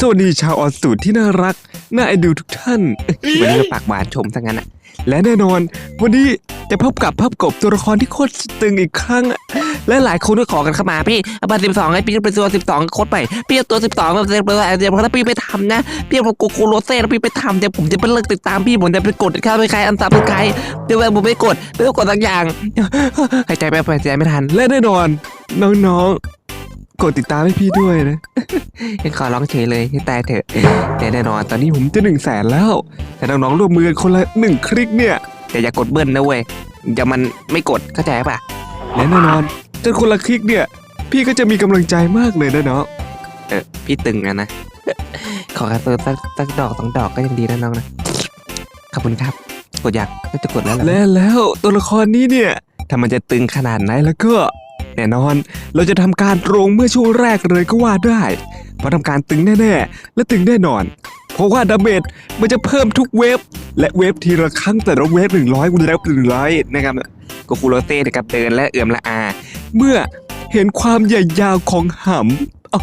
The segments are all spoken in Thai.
สวัสดีชาวออสตูดที่น่ารัก น่าเอ็นดูทุกท่าน วันนี้ก็ปากหวานชมทั้งนั้นอะและแน่นอน วันนี้จะพบกับพับกบตัวละครที่โคตรตึงอีกครั้ง และหลายคนก็ขอกันเข้ามาพี่เอาบัตรสิบสองให้พี่เป็นตัวสิบสองโคตรไปพี่เอาตัวสิบสองมาเดี๋ยวเดี๋ยวถ้าพี่ไปทำนะพี่เอาโกโกโรเซ่แล้วพี่ไปทำเดี๋ยวผมจะไปเลิกติดตามพี่ผมจะไปกดข้าไปใครอันซับไปใครเดี๋ยวผมไม่กดไม่อกดสักอย่างหายใจไปหายใจไม่ทันและแน่นอน น้องๆ กดติดตามให้พี่ด้วยนะยังขอร้องเฉยเลยให้ตายเถอะแต่แน่นอนตอนนี้ผมจะหนึ่งแสนแล้ว แต่น้องๆร่วมมือกันคนละหนึ่งคลิกเนี่ยแต่อย่ากดเบิ้ลนะเว้ยอย่ามันไม่กดเข้าใจปะและแน่นอนจนคนละคลิกเนี่ย พี่ก็จะมีกำลังใจมากเลยนะเนาะเออพี่ตึงอะนะขอกระตุ้นสักสักดอกสองดอกก็ยังดีนะน้องนะขอบคุณครับ กดอยากก็จะกดแล้วและแล้วตัวละครนี้เนี่ยถ้ามันจะตึงขนาดไหนแล้วก็ แน่นอน เราจะทำการลงเมื่อช่วงแรกเลยก็ว่าได้ เพราะทำการตึงแน่ๆ และตึงแน่นอน เพราะว่าดาเมจมันจะเพิ่มทุกเวฟ และเวฟทีละครั้งแต่ละเวฟหนึ่งร้อยกูแล้วหนึ่งร้อยนะครับก็คูโรเต้นะครับเดินและเอื่อมละอา เมื่อเห็นความใหญ่ยาวของหำอ้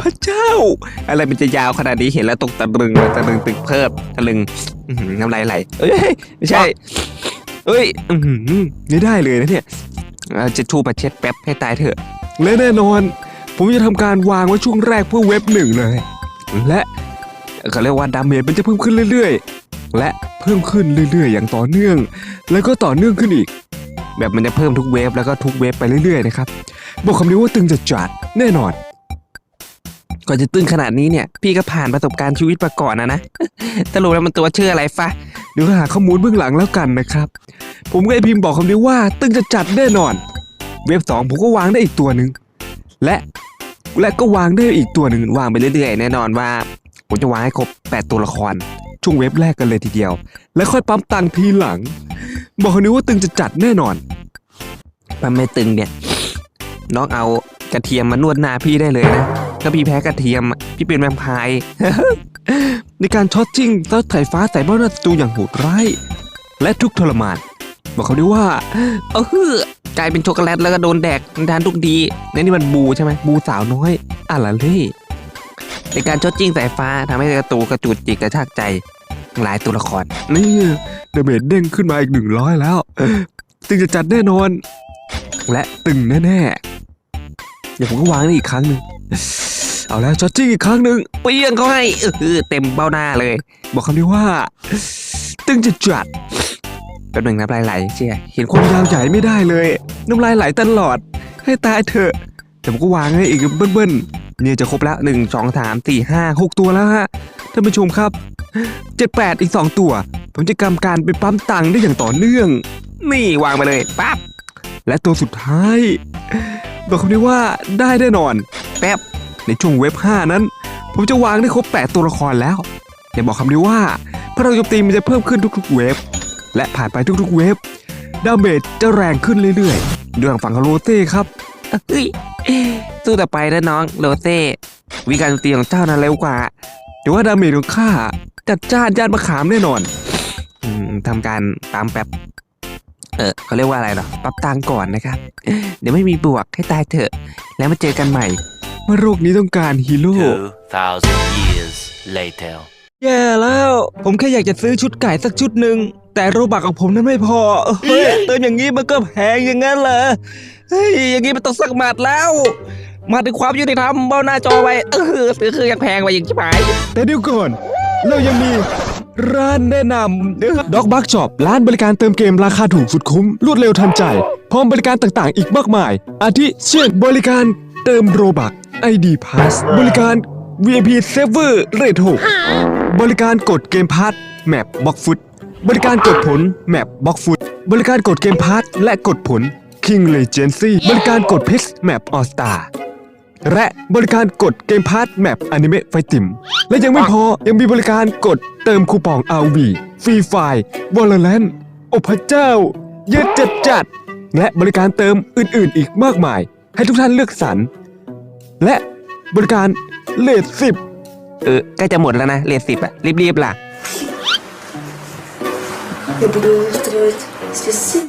พระเจ้า อะไรมันจะยาวขนาดนี้เห็นแล้วตกตะลึงตะลึงตึกเพิ่มตะลึงน้ำลายไหลเอ้ยไม่ใช่เอ้ยไม่ได้เลยนะเนี่ย เอาจะทูมาเช็ดแป๊บให้ตายเถอะ และแน่นอน ผมจะทำการวางไว้ช่วงแรกเพื่อเว็บหนึ่งเลย และเขาเรียกว่าดาเมจมันจะเพิ่มขึ้นเรื่อยๆ และเพิ่มขึ้นเรื่อยๆ อย่างต่อเนื่อง แล้วก็ต่อเนื่องขึ้นอีก แบบมันจะเพิ่มทุกเวฟแล้วก็ทุกเวฟไปเรื่อยๆนะครับบอกคำนี้ว่าตึงจะจัดแน่นอน ก่อนจะตึงขนาดนี้เนี่ย พี่ก็ผ่านประสบการณ์ชีวิตมาก่อนนะนะสรุปแล้วมันตัวชื่ออะไรฟะเดี๋ยวหาข้อมูลเบื้องหลังแล้วกันนะครับ ผมก็ไอพิมพ์บอกคำนี้ว่า ตึงจะจัดแน่นอน เว็บสองผมก็วางได้อีกตัวหนึ่งและและก็วางได้อีกตัวหนึ่งวางไปเรื่อยๆ แน่นอนว่าผมจะวางให้ครบ 8 ตัวละคร ช่วงเว็บแรกกันเลยทีเดียว แล้วค่อยปั๊มตังค์ทีหลัง บอกคำนี้ว่าตึงจะจัดแน่นอนมันไม่ตึงเนี่ยน้องเอากระเทียมมานวดหน้าพี่ได้เลยนะ ถ้าพี่แพ้กระเทียม พี่เป็นแวมไพร์ในการช็อตจิ้งเต้าไถฟ้าใส่บ้านศัตรูอย่างโหดร้ายและทุกทรมานบอกเขาด้วยว่า เออฮือกลายเป็นช็อกโกแลตแล้วก็โดนแดกทานทุกดีนี่นี่มันบูใช่ไหมบูสาวน้อยอะละเล่ในการช็อตจิ้งสายฟ้าทำให้กระตูกระจุดจิกกระชากใจ หลายตัวละครนี่เดเมจเด้งขึ้นมาอีกหนึ่งร้อยแล้วตึงจะจัดแน่นอน และตึงแน่ๆเดี๋ยวผมก็วางนี่อีกครั้งหนึ่ง เอาแล้วช็อตจิ้งอีกครั้งหนึ่งเปี้ยงเขาให้เออเต็มเบ้าหน้าเลย บอกคำนี้ว่า ตึงจะจัดแป๊บหนึ่งน้ำลายไหลเชี่ยเห็นความยาวใหญ่ไม่ได้เลย น้ำลายไหลตลอด ให้ตายเถอะแต่ผมก็วางให้อีกเบิ้ลๆเนี่ยจะครบแล้วหนึ่งสองสามสี่ห้าหกตัวแล้วฮะท่านผู้ชมครับเจ็ดแปดอีกสองตัว ผมจะกำการไปปั๊มตังค์ได้อย่างต่อเนื่อง นี่วางไปเลยปั๊บและตัวสุดท้ายบอกคำนี้ว่าได้แน่นอน แป๊บในช่วงเว็บ 5 นั้น ผมจะวางได้ครบ 8 ตัวละครแล้ว อย่าบอกคำนี้ว่าพลังโจมตีมันจะเพิ่มขึ้นทุกๆ เว็บและผ่านไปทุกๆ เว็บดาเมจจะแรงขึ้นเรื่อยๆด้วยฝั่งของโรเต้ครับเฮ้ยสู้ต่อไปนะน้องโรเต้วิการโจมตีของเจ้านั้นเร็วกว่าแต่ว่าดาเมจของข้าจัดจ้านย่านมะขามแน่นอนอมทำการตามแป๊บเออเขาเรียกว่าอะไรเหรอปรับตังค์ก่อนนะครับ เดี๋ยวไม่มีบวกให้ตายเถอะ แล้วมาเจอกันใหม่ เมื่อโรคนี้ต้องการฮีโร่ 2,000 years later. แย่แล้ว ผมแค่อยากจะซื้อชุดไก่สักชุดหนึ่ง แต่โรบักของผมนั้นไม่พอเฮ้ยเติมอย่างนี้มันก็แพงอย่างนั้นเหรอเฮ้ยอย่างนี้มันต้องสักหมัดแล้ว มาถึงความยุติธรรมเบ้าหน้าจอไว้เออซื้อคือยังแพงไปอย่างชิบหาย แต่เดี๋ยวก่อน เรายังมีร้านแนะนำด็อกบักช็อปร้านบริการเติมเกมราคาถูกสุดคุ้ม รวดเร็วทันใจ พร้อมบริการต่างๆ อีกมากมาย อาทิเช่นบริการเติมโรบัก ID Pass บริการ VIP Server Rate 6บริการกดเกมพาร์ทแมปบล็อกฟุตบริการกดผลแมปบล็อกฟุตบริการกดเกมพาร์ทและกดผล King Legacy บริการกดพิกแมปออสตาและบริการกดเกมพาร์ทแมปอนิเมะไฟติม และยังไม่พอยังมีบริการกดเติมคูปอง RV ฟรีไฟล์วอลเลนโอพระเจ้า เยอะจัดจัด และบริการเติมอื่นๆ อีกมากมาย ให้ทุกท่านเลือกสรร และบริการเลทสิบเออใกล้จะหมดแล้วนะ เลทสิบอะรีบๆล่ะ Я буду устраивать здесь сын.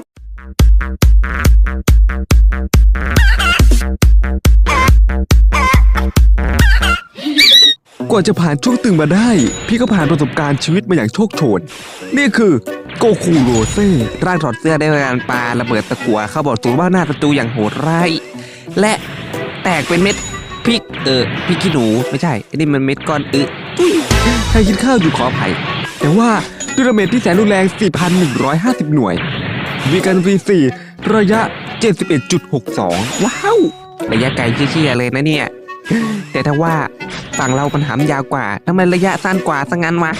กว่าจะผ่านช่วงตึงมาได้ พี่ก็ผ่านประสบการณ์ชีวิตมาอย่างโชคโชน นี่คือโกคูโรเซ่ร่างถอดเสื้อได้การปาระเบิดตะกัวเข้าบอดสูงบ้านหน้าศัตรูอย่างโหดร้าย และแตกเป็นเม็ด พริกเออพริกขี้หนูไม่ใช่อันนี้มันเม็ดก้อนอึใครกินข้าวอยู่ขออภัย แต่ว่าด้วยระเบิดที่แสนรุนแรง 4,150 หน่วย มีการรีซีระยะ 71.62 ว้าว ระยะไกลเชี่ยๆเลยนะเนี่ย แต่ถ้าว่าฝั่งเราปัญหายาวกว่าทำไมระยะสั้นกว่าซะงั้นวะ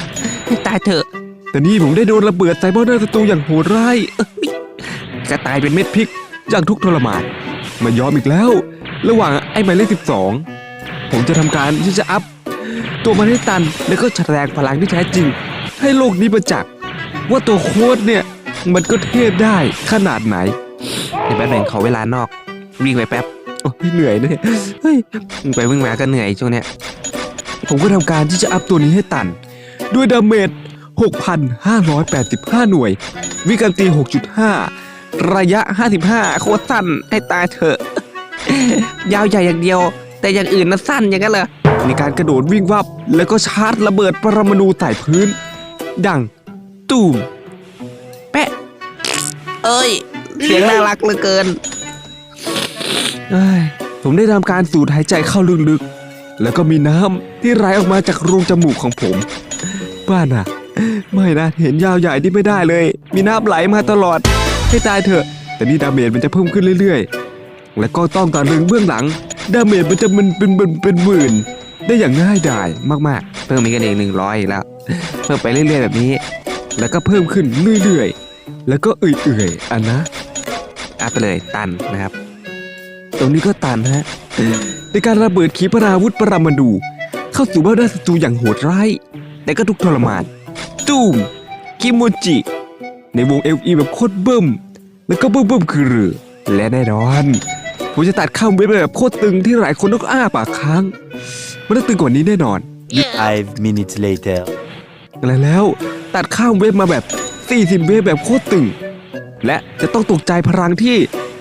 ให้ตายเถอะ แต่นี่ผมได้โดนระเบิดใส่บ้านศัตรูอย่างโหดร้ายเอ้ยกระตายเป็นเม็ดพริกอย่างทุกทรมานไมายอมอีกแล้ว ระหว่างไอ้หมายเลข 12 ผมจะทำการที่จะอัพ ตัวมันให้ตันแล้วก็แสดงพลังที่แท้จริง ให้โลกนี้ประจักษ์ว่าตัวโค้ดเนี่ย มันก็เทพได้ขนาดไหนเดี๋ยวแป๊บหนึงขอเวลานอกวิ่งไปแป๊บโอ้ยเหนื่อยเนี่ยเฮ้ยไปวิ่งมาก็เหนื่อยช่วงเนี้ยผมก็ทำการที่จะอัพตัวนี้ให้ตัน ด้วยดาเมจ6,585 หน่วย วิกันตี 6.5 ระยะ 55 โคตรสั้นให้ตายเถอะ ยาวใหญ่อย่างเดียว แต่อย่างอื่นนะสั้นอย่างนั้นเหรอมีการกระโดดวิ่งวับแล้วก็ชาร์จระเบิดปรมาณูใส่พื้น ดัง ตูมแปะ เอ้ย เสียงน่ารักเหลือเกินเอ้ยผมได้ทำการสูดหายใจเข้าลึกๆ แล้วก็มีน้ำที่ไหลออกมาจากรูจมูกของผม บ้าน่ะไม่นะ เห็นยาวใหญ่ที่ไม่ได้เลย มีน้ำไหลมาตลอด ให้ตายเถอะ แต่นี่ดาเมจมันจะเพิ่มขึ้นเรื่อยๆ แล้วก็ต้องตาลึงเบื้องหลังดาเมจมันจะมันเป็นเป็นเป็นหมื่น ได้อย่างง่ายดายมากๆ เพิ่มอีกกันเองหนึ่งร้อยแล้ว เพิ่มไปเรื่อยๆแบบนี้ แล้วก็เพิ่มขึ้นเรื่อยๆ แล้วก็เอื่อยๆอันนะอัพไปเลยตันนะครับ ตรงนี้ก็ตันฮะในการระเบิดขีปนาวุธปรามาณูเข้าสู่บ้านด้าศัตรูอย่างโหดร้ายแต่ก็ทุกทรมานตูมคิโมจิ ในวงเอลีแบบโคตรเบิ่มแล้วก็เบิ่มเบิ่มคือรือและแน่นอน ผมจะตัดข้ามเว็บไปแบบโคตรตึงที่หลายคนต้องอ้าปากค้าง มันต้องตึงกว่านี้แน่นอน Five minutes later. และแล้วตัดข้ามเว็บมาแบบ 40 เว็บแบบโคตรตึง และจะต้องตกใจพลังที่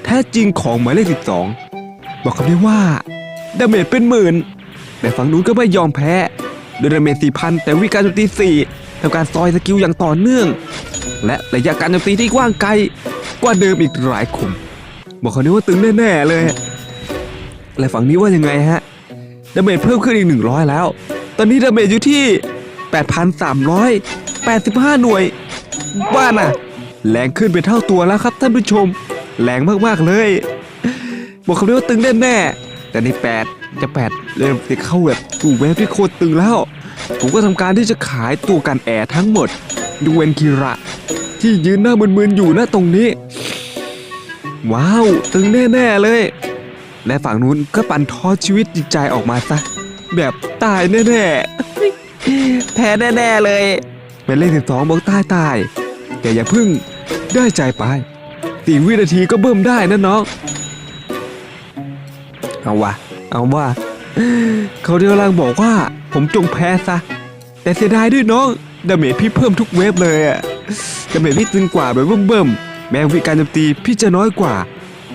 แท้จริงของหมายเลข 12 บอกคำนี้ว่าดาเมจเป็นหมื่น แต่ฝั่งนู้นก็ไม่ยอมแพ้ด้วยดาเมจ4,000แต่วิการโจมตี4ทำการซอยสกิลอย่างต่อเนื่อง และระยะการโจมตีที่กว้างไกลกว่าเดิมอีกหลายขุม บอกคำนี้ว่าตึงแน่ๆเลย และฝั่งนี้ว่ายังไงฮะดาเมจเพิ่มขึ้นอีก 100 แล้ว ตอนนี้ดาเมจอยู่ที่ 8,385 หน่วย บ้าน่ะแรงขึ้นเป็นเท่าตัวแล้วครับท่านผู้ชม แรงมากๆเลย บอกคำนี้ว่าตึงแน่ๆแต่ใน 8 จะ 8 เริ่มจะเข้าแบบสู่เวฟที่โคตรตึงแล้ว ผมก็ทำการที่จะขายตัวกันแอร์ทั้งหมดดูเวนคิระ ที่ยืนหน้ามึนๆอยู่หน้าตรงนี้ ว้าว ตึงแน่ๆเลย และฝั่งนู้นก็ปั่นท้อชีวิตจิตใจออกมาซะ แบบตายแน่ๆ แพ้แน่ๆเลย เป็นเลขสิบสองบอกตายตายแต่อย่าพึ่งได้ใจไปสี่วินาทีก็เบิ่มได้นะน้อง เอาวะเอาว่า เขากำลังบอกว่า ผมจงแพ้ซะ แต่เสียดายด้วยน้องดาเมจพี่เพิ่มทุกเวฟเลยอะดาเมจพี่ตึงกว่าแบบเบิ่มๆ แม้วิการโจมตีพี่จะน้อยกว่า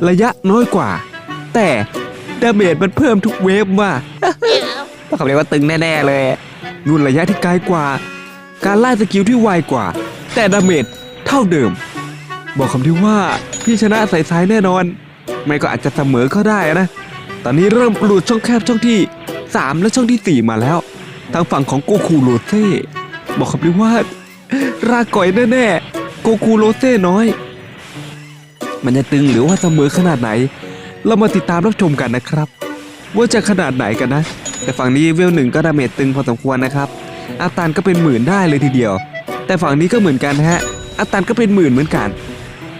ระยะน้อยกว่า แต่ดาเมจมันเพิ่มทุกเวฟว่ะ ต้องเรียกว่าตึงแน่ๆเลยนุ่นระยะที่ไกลกว่า การไล่สกิลที่ไวกว่า แต่ดาเมจเท่าเดิม บอกคำที่ว่าพี่ชนะใสๆแน่นอน ไม่ก็อาจจะเสมอก็ได้นะ ตอนนี้เริ่มปลุดช่องแคบช่องที่ 3 และช่องทีสี่ 4 มาแล้ว ทางฝั่งของโกคูโรเซ่บอกคำที่ว่า รากก่อยแน่ๆโกคูโรเซ่น้อย มันจะตึงหรือว่าเสมอขนาดไหน เรามาติดตามรับชมกันนะครับ ว่าจะขนาดไหนกันนะ แต่ฝั่งนี้เวลหนึ่งก็ดาเมจตึงพอสมควรนะครับอาตันก็เป็นหมื่นได้เลยทีเดียว แต่ฝั่งนี้ก็เหมือนกันฮะอาตันก็เป็นหมื่นเหมือนกัน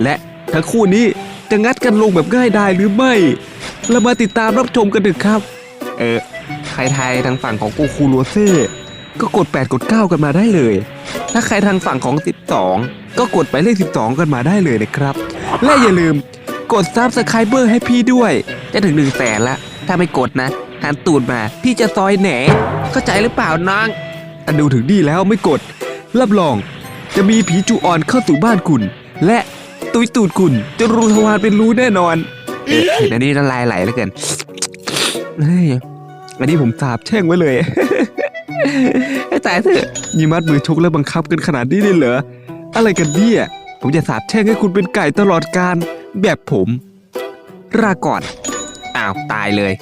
และทั้งคู่นี้จะงัดกันลงแบบง่ายไดายหรือไม่ เรามาติดตามรับชมกันเถอะครับ เออใครไทยทางฝั่งของกูคูโรเซ่ก็กด 8 กด 9 กันมาได้เลย ถ้าใครทางฝั่งของ 12 ก็กดไปเลข 12 กันมาได้เลยนะครับ และอย่าลืมกดซับสไครเบอร์ให้พี่ด้วย จะถึง1นึ่งแสนละ ถ้าไม่กดนะหันตูดมาพี่จะซอยแหนเข้าใจหรือเปล่าน้องอันดูถึงดีแล้วไม่กด รับรอง จะมีผีจูออนเข้าสู่บ้านคุณ และตุยตูดคุณจะรูทวารเป็นรู้แน่นอนเอ๊ะเห็นอันนี้น้ำลายไหลเหลือเกินเฮ้ยอันนี้ผมสาบแช่งไว้เลยให้ตายเถอะยีมัดมือชกและบังคับกันขนาดนี้เลยเหรอ อะไรกันเนี่ย ผมจะสาบแช่งให้คุณเป็นไก่ตลอดการ แบบผมราก่อน อ้าว ตายเลย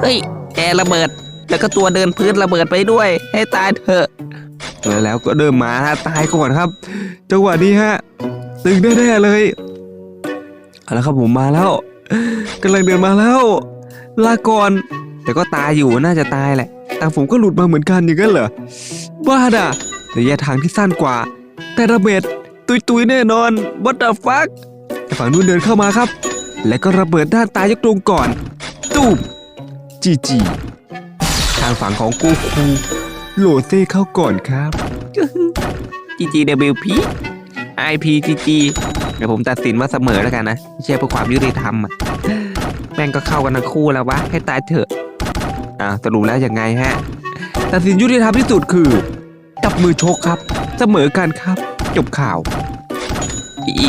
เฮ้ย แอร์ระเบิด แล้วก็ตัวเดินพื้นระเบิดไปด้วย ให้ตายเถอะ แล้วแล้วก็เดินมาฮะตายก่อนครับ จังหวะนี้ฮะ ตึงแน่ๆเลย เอาละครับผมมาแล้วกำลังเดินมาแล้ว ลาก่อน แต่ก็ตายอยู่น่าจะตายแหละ แต่ผมก็หลุดมาเหมือนกันอย่างนั้นเหรอ บ้าด่ะระยะทางที่สั้นกว่า แต่ระเบิดตุยๆแน่นอน what the fuck แต่ฝั่งนู้นเดินเข้ามาครับ และก็ระเบิดด้านตายยกตรงก่อน ตูมจีจีทางฝั่งของกูคูโหลเซ่เข้าก่อนครับ GGWP IPGG เดี๋ยวผมตัดสินว่าเสมอแล้วกันนะไม่ใช่เพื่อความยุติธรรมอะแม่งก็เข้ากันทั้งคู่แล้ววะให้ตายเถอะอ่าสรุปแล้วยังไงฮะตัดสินยุติธรรมที่สุดคือจับมือชกครับ เสมอกันครับ จบข่าวอี